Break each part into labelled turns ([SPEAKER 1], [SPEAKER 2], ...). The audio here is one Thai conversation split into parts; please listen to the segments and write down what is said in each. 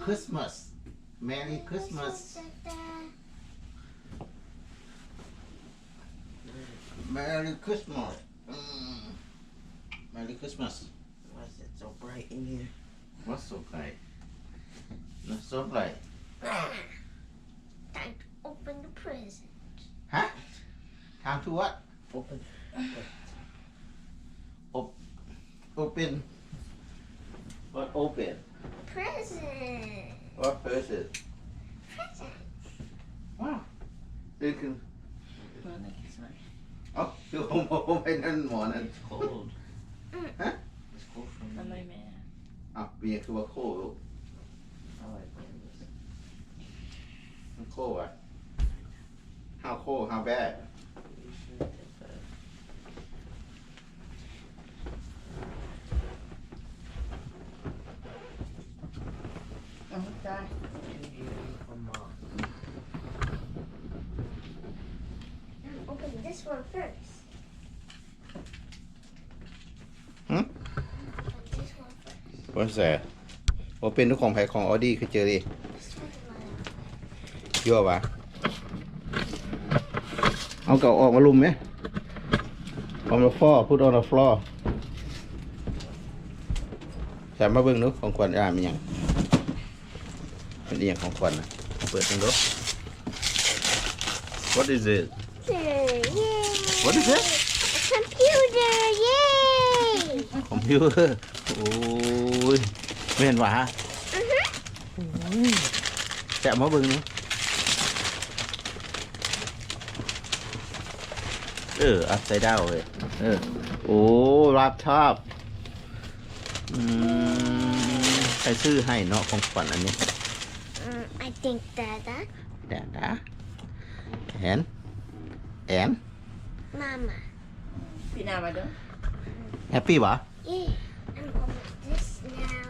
[SPEAKER 1] Christmas. Merry Christmas. Merry Christmas. อืม Merry Christmas.
[SPEAKER 2] Why is it so bright in here?
[SPEAKER 1] What's so bright? Not so bright.
[SPEAKER 3] Time to open the present.
[SPEAKER 1] Huh? Time to what?
[SPEAKER 2] Open.
[SPEAKER 1] Open. What open
[SPEAKER 3] present.
[SPEAKER 1] Or present.
[SPEAKER 3] Present.
[SPEAKER 1] Wow. They can. You. Oh, you home,
[SPEAKER 2] home, I
[SPEAKER 1] didn't want it.
[SPEAKER 2] It's cold. Mm.
[SPEAKER 1] huh?
[SPEAKER 2] It's cold for
[SPEAKER 4] me.
[SPEAKER 2] I'm
[SPEAKER 4] like, man.
[SPEAKER 1] Ah, being too cold.
[SPEAKER 2] I like this.
[SPEAKER 1] I'm cold, How cold? How bad?
[SPEAKER 4] Oh, God.
[SPEAKER 2] Too heavy for mom.
[SPEAKER 3] Open this one first.
[SPEAKER 1] Hmm?
[SPEAKER 3] Open this one first.
[SPEAKER 1] what's that โอเป็นทุกของแพ้ของออดี้คือเจอดิ
[SPEAKER 3] This one's mine.
[SPEAKER 1] ยั่ววะเอาเก่าออกมาลุมไหม on the floor put on the floor แถมมาเบิ่งดูของขวัญอ่านเป็นหยังเป็ นอหย่างของขวัญนะเปิดดู What is it
[SPEAKER 3] Yay!
[SPEAKER 1] What is it
[SPEAKER 3] Computer! Yay!
[SPEAKER 1] คอมพิวเตอร์โอ้ยเม่นหวะ
[SPEAKER 3] Uh-huh.
[SPEAKER 1] แจะมาเบิ่งดูเออ อัพไซด์ดาวเลยเออ โอ้รับชอบ อืม ใครซื้อให้เนาะของขวัญอันนี้
[SPEAKER 3] Mm, I think that that
[SPEAKER 1] แดดดาแอนแอน
[SPEAKER 3] Mama.
[SPEAKER 4] Pina ba doon?
[SPEAKER 1] แฮปปี้วะ
[SPEAKER 3] Yeah. I'm open this now.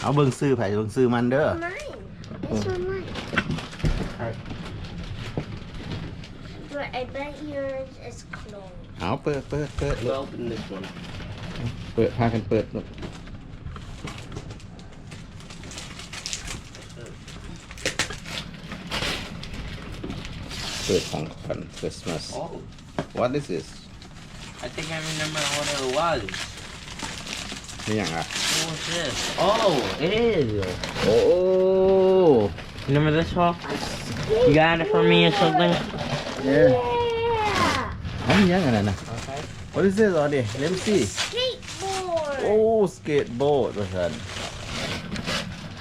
[SPEAKER 1] เอาเบิ่งซื้อไผ่เบิ่งซื้อมันเด้อ
[SPEAKER 3] Mine. This one mine. But I bet yours is closed.
[SPEAKER 1] เอาเปิดเปิดเปิด
[SPEAKER 2] You open this one.
[SPEAKER 1] เปิดพากันเปิดลูก เปิดของขวัญคริสต์มาส
[SPEAKER 2] Oh,
[SPEAKER 1] What is this
[SPEAKER 2] I think I remember what it was.
[SPEAKER 1] นี่อย่างอ่ะ
[SPEAKER 2] What was this? Oh, it is.
[SPEAKER 1] โอ้
[SPEAKER 2] Remember this one? You got it for me or something?
[SPEAKER 1] เย้
[SPEAKER 3] Yeah.
[SPEAKER 1] อันนี้ยังไงนะ
[SPEAKER 2] Okay.
[SPEAKER 1] What is this อ๋อดิ Let me see
[SPEAKER 3] Skateboard.
[SPEAKER 1] โอ้ skateboard ว่าสัน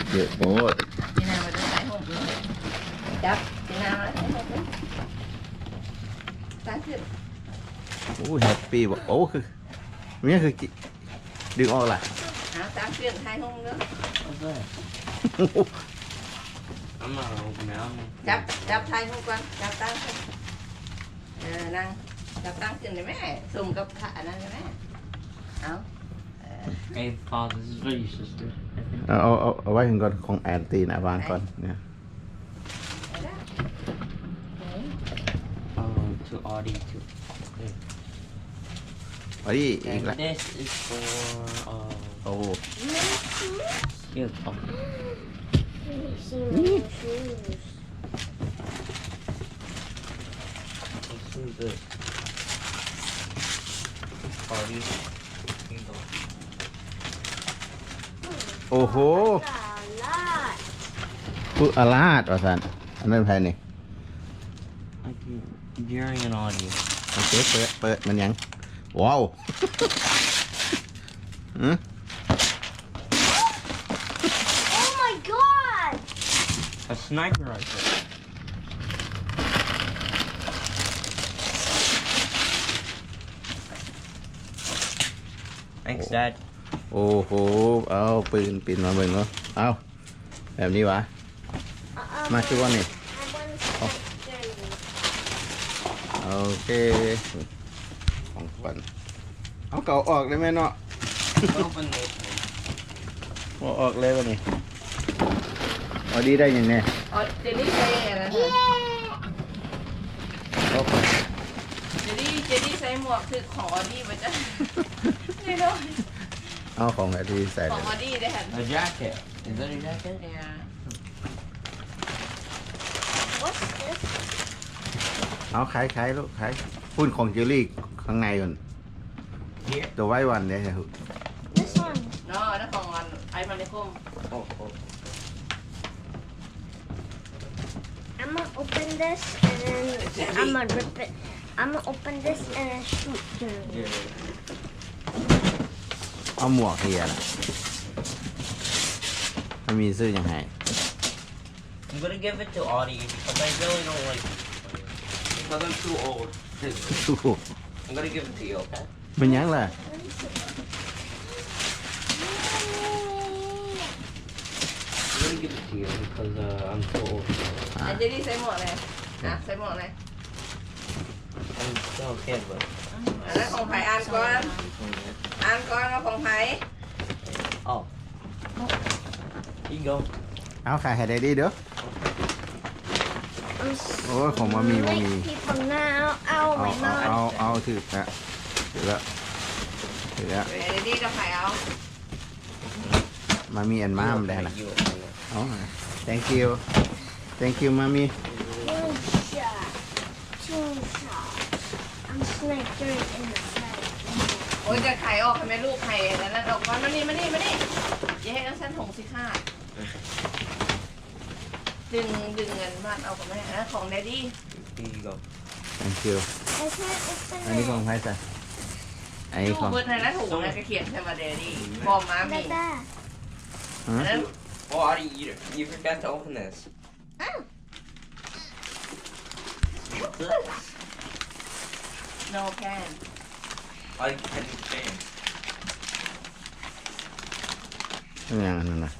[SPEAKER 1] skateboard โอ้ happy ว่ะโอ้คือนี่คือกิดึงออกล่ะ
[SPEAKER 4] Ah, thank you. Tayo home nữa.
[SPEAKER 2] What's that? I'm not gonna open it. I'm
[SPEAKER 4] Chắp, chắp tayo home con. Chắp tay home. Ờ, năng. Chắp tayขึ้นได้ไหมซุ่มกับขานั่นได้ไหมเอา
[SPEAKER 2] Hey, Paul, this is for you, sister.
[SPEAKER 1] เอาเอาเอาเอาไว้ถึงก่อนของแอนตีนะวางก่อนเนี่ย
[SPEAKER 4] ได้แล้ว
[SPEAKER 2] Oh, to Audie too.
[SPEAKER 1] เอ้ยอีก
[SPEAKER 2] And
[SPEAKER 1] แล้ว
[SPEAKER 2] this is for uh,
[SPEAKER 1] โอ้
[SPEAKER 2] here. Oh,
[SPEAKER 3] Let me see my shoes.
[SPEAKER 2] let's do this. Audie. Here you go.
[SPEAKER 1] โอ้โห
[SPEAKER 3] A lot.
[SPEAKER 1] ฟุอาลาดว่าสันอันนั้นภายนี่
[SPEAKER 2] Like you, during an audio.
[SPEAKER 1] โอเคเปิดเปิดมันยัง ว้าวหืม
[SPEAKER 3] Oh my god!
[SPEAKER 2] A sniper rifle. Thanks, Dad.
[SPEAKER 1] โอ้โห เอาปืนปินมาเบิ่งเนาะเอาแบบนี้วะ
[SPEAKER 3] Uh,
[SPEAKER 1] มาชื่อว่านี่
[SPEAKER 3] I want to start journey.
[SPEAKER 1] โอเค ของขวัญเอาเก่าออกได้ไหมเนาะ
[SPEAKER 2] Open this.
[SPEAKER 1] เอาออกเลยวันนี้เอาดีได้ยังไง
[SPEAKER 4] เอาเจลลี่ใส่อะไรนะ
[SPEAKER 3] Yeah!
[SPEAKER 1] เอาไป
[SPEAKER 4] เจลลี่เจลลี่ใส่หมวกคือของออดี้มาจ้ะนี่เนาะ
[SPEAKER 1] เอาของอดีใส่
[SPEAKER 4] ข
[SPEAKER 1] เล
[SPEAKER 4] อง
[SPEAKER 1] ย
[SPEAKER 4] บอดี้ได้หัน
[SPEAKER 2] A jacket. Is that a jacket?
[SPEAKER 4] เนี่ย
[SPEAKER 3] What's this?
[SPEAKER 1] เอาขายขายลูกขายพุ่นของเจลลี่ข้างในก่อน
[SPEAKER 2] Here.
[SPEAKER 1] ตัวไว้วันเนี่ย
[SPEAKER 3] This one.
[SPEAKER 4] เนาะนั่นของอันไอ้มันในคุ้ม
[SPEAKER 2] Oh, oh.
[SPEAKER 3] I'm gonna open this and then I'm gonna rip it. I'm gonna open this and then shoot through.
[SPEAKER 2] Yeah.
[SPEAKER 1] เอาหมวกเฮียนะมันมีซื้อยังไง
[SPEAKER 2] I'm gonna give it to Audie because I really don't like it. Because I'm too old. I'm gonna give it to you, okay?
[SPEAKER 1] Mình nhắn là
[SPEAKER 2] I'm gonna give it to you because uh, I'm too old.
[SPEAKER 4] À. Anh đi xe mỏ này. À, xe mỏ này.
[SPEAKER 2] anh still a kid, but...
[SPEAKER 4] À, không phải ăn con. Ăn con nó không phải. Oh. You go. Áo khai hè đây đi được. นว่าของไผ่
[SPEAKER 2] oh, here you go.
[SPEAKER 1] เอาขายให้ได้ดีเด้อ
[SPEAKER 3] I'm
[SPEAKER 1] Oh, ของมามีมามี
[SPEAKER 3] make people now. Ow,
[SPEAKER 1] เอา
[SPEAKER 3] my
[SPEAKER 1] เอา
[SPEAKER 3] mouth.
[SPEAKER 1] เอาเอาถือนะถือละถือละ
[SPEAKER 4] เดี๋ยวเจดี้กับไผ่เอา
[SPEAKER 1] มามีอันมามได้นะ
[SPEAKER 2] You.
[SPEAKER 1] เอา thank you thank you มามี
[SPEAKER 3] One shot. Two shots. I'm sniper in the side.
[SPEAKER 4] โอ้ยจะไข่ออกทำไมลูกไข่แล้วนั่นออกมามานี่มานี่มานี่อย่าให้น้ำเส้นหงสิค่ะ ดึงดึงเงินบ้านเอากับแม่อันนั้นของแดดดี้
[SPEAKER 2] Here you go.
[SPEAKER 1] thank you
[SPEAKER 3] I can't open
[SPEAKER 1] อันนี้ของ
[SPEAKER 3] it.
[SPEAKER 1] ใครจ้ะอันนี้
[SPEAKER 4] ถู
[SPEAKER 1] ของ
[SPEAKER 4] กเบิร์ดในนั้นถูกนะก็เขียนใช่ไหมแดดดี้บอกมามี
[SPEAKER 3] Like that.
[SPEAKER 4] อันนั้น
[SPEAKER 2] Oh, Audie, you, you forgot to open this.
[SPEAKER 4] no can
[SPEAKER 2] Audie, can you change?
[SPEAKER 1] เป็นยังนั่นน่ะ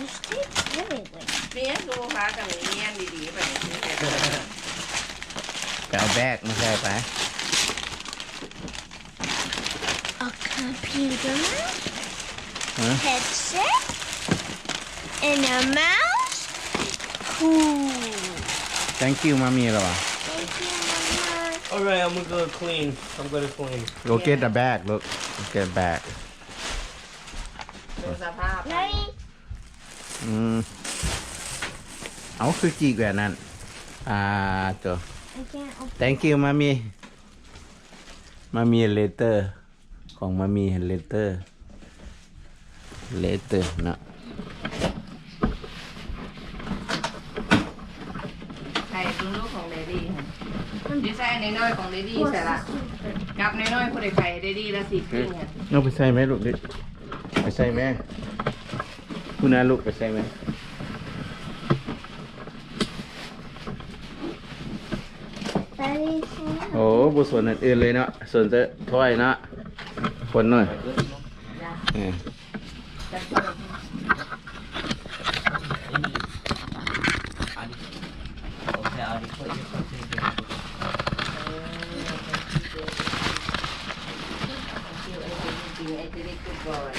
[SPEAKER 3] You stay everywhere.
[SPEAKER 4] เมียดูฟ้ากับเมียนดีๆไปนี่
[SPEAKER 1] ไปเอาแบกมาใส่ไป
[SPEAKER 3] A computer,
[SPEAKER 1] Huh?
[SPEAKER 3] headset, and a mouse. Cool.
[SPEAKER 1] thank you มามีแล้ววะ
[SPEAKER 3] Thank you, Mama.
[SPEAKER 2] Alright, I'm gonna go clean. I'm gonna clean.
[SPEAKER 1] go get the bag look Go get bag
[SPEAKER 4] ดูสภาพ
[SPEAKER 3] Ready?
[SPEAKER 1] อืม เอาคือจีกแบบนั้นอ่าตัว
[SPEAKER 3] I can't open.
[SPEAKER 1] thank you มามีมามี later ของมามี later later นะ
[SPEAKER 4] ใครดูลูกของเดดี้ดีไซน์น้อยๆของเดดี้ใส่ละกับน้อยๆคนใดใครเดดี้ละสิครึ่งอะ
[SPEAKER 1] เอาไปใส่ไหมลูกดิไปใส่ไหมคุณอาลูกไปใส่ไหม โอ้บุส่วนอื่นเลยเนาะส่วนจะถ้อยเนาะคนหน่อยเออ
[SPEAKER 2] Okay, Audie, put your stuff in here.
[SPEAKER 4] จริงไอ้เดดี้กูบอย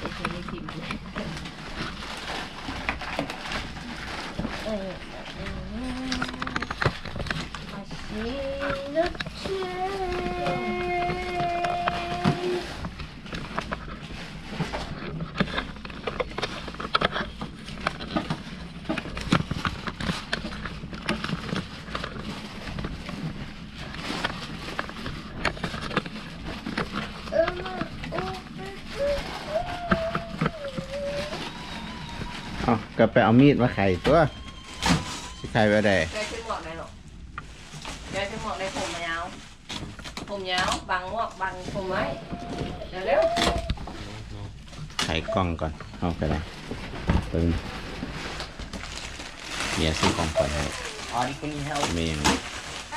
[SPEAKER 4] ไอ้เดดี้ทีม
[SPEAKER 3] I see the chain. Emma, open the
[SPEAKER 1] เอากลับไปเอามีดมาไขตัวสิไขไว้ได้
[SPEAKER 4] แกใช้หมวกไหนหรอแกใช้หมวกในผมยาว ผมยาวบังหมวกบังผมไว้เร็ว
[SPEAKER 1] ไขกล้องก่อน เอาไปเลยปึ้งเมียซื้อของขวัญให้
[SPEAKER 2] Audie, can you help?
[SPEAKER 1] เมียง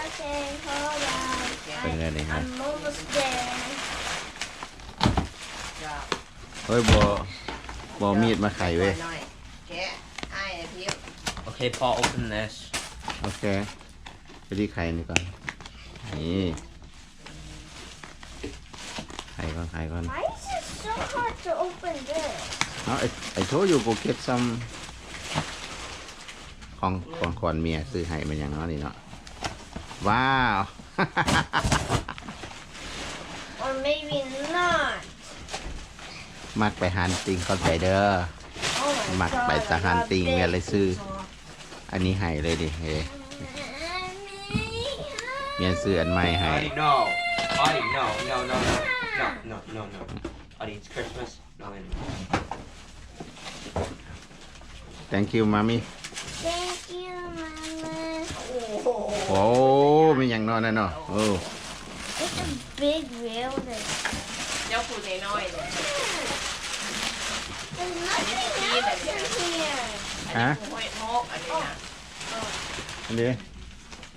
[SPEAKER 3] Okay, hold on.
[SPEAKER 1] เป็นไงดีครับ
[SPEAKER 3] I'm almost there.
[SPEAKER 4] ๆจ้า
[SPEAKER 1] เฮ้ยบอบอมีดมาไขเว้ย
[SPEAKER 4] หน่อยแกะไอ้ไอ้พี่
[SPEAKER 2] Okay, Paul, open this.
[SPEAKER 1] โอเคไปที่ไข่นี่ก่อน นี่ไข่ก่อนไข่ก่อน
[SPEAKER 3] Why is it so hard to open this?
[SPEAKER 1] เอาไอ้ไอ้โชอยู่โกเก็ตซัมของของขวัญเมียซื้อให้มันอย่างเนาะนี่เนาะ ว้าว
[SPEAKER 3] Or maybe not.
[SPEAKER 1] มักไปหันติงเข้าใจเด้อ
[SPEAKER 3] Oh my
[SPEAKER 1] มัก
[SPEAKER 3] god.
[SPEAKER 1] ไปสหันติง
[SPEAKER 3] I
[SPEAKER 1] เวีย
[SPEAKER 3] got
[SPEAKER 1] เลยซื้อ
[SPEAKER 3] big off.
[SPEAKER 1] อันนี้ให้เลยดิเฮ้เมียนซื้ออันใหม่ให้
[SPEAKER 2] Audie, no. Audie, no, no, no, no. No, no, no, no. Audie, it's Christmas. No, I
[SPEAKER 1] thank you มามี่
[SPEAKER 3] Thank you, Mama.
[SPEAKER 1] โอ้มีอย่างนอนนะเนาะโอ้
[SPEAKER 3] It's a big wheel. That...
[SPEAKER 4] เจ้าผู้น้อยๆเนี่ย
[SPEAKER 3] There's nothing else in here.
[SPEAKER 1] ฮะ
[SPEAKER 4] ห้อยโมกอันนี้นะ
[SPEAKER 1] อันนี้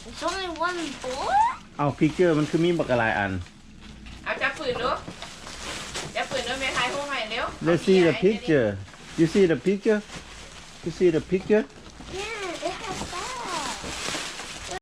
[SPEAKER 3] There's only one board?
[SPEAKER 1] เอาพิกเจอร์มันคือมีบักกะลายอัน
[SPEAKER 4] เอาจับปืนดูจับปืนดูแม่ทายพวกใหม่เร็ว
[SPEAKER 1] let's see the picture you see the picture you see the picture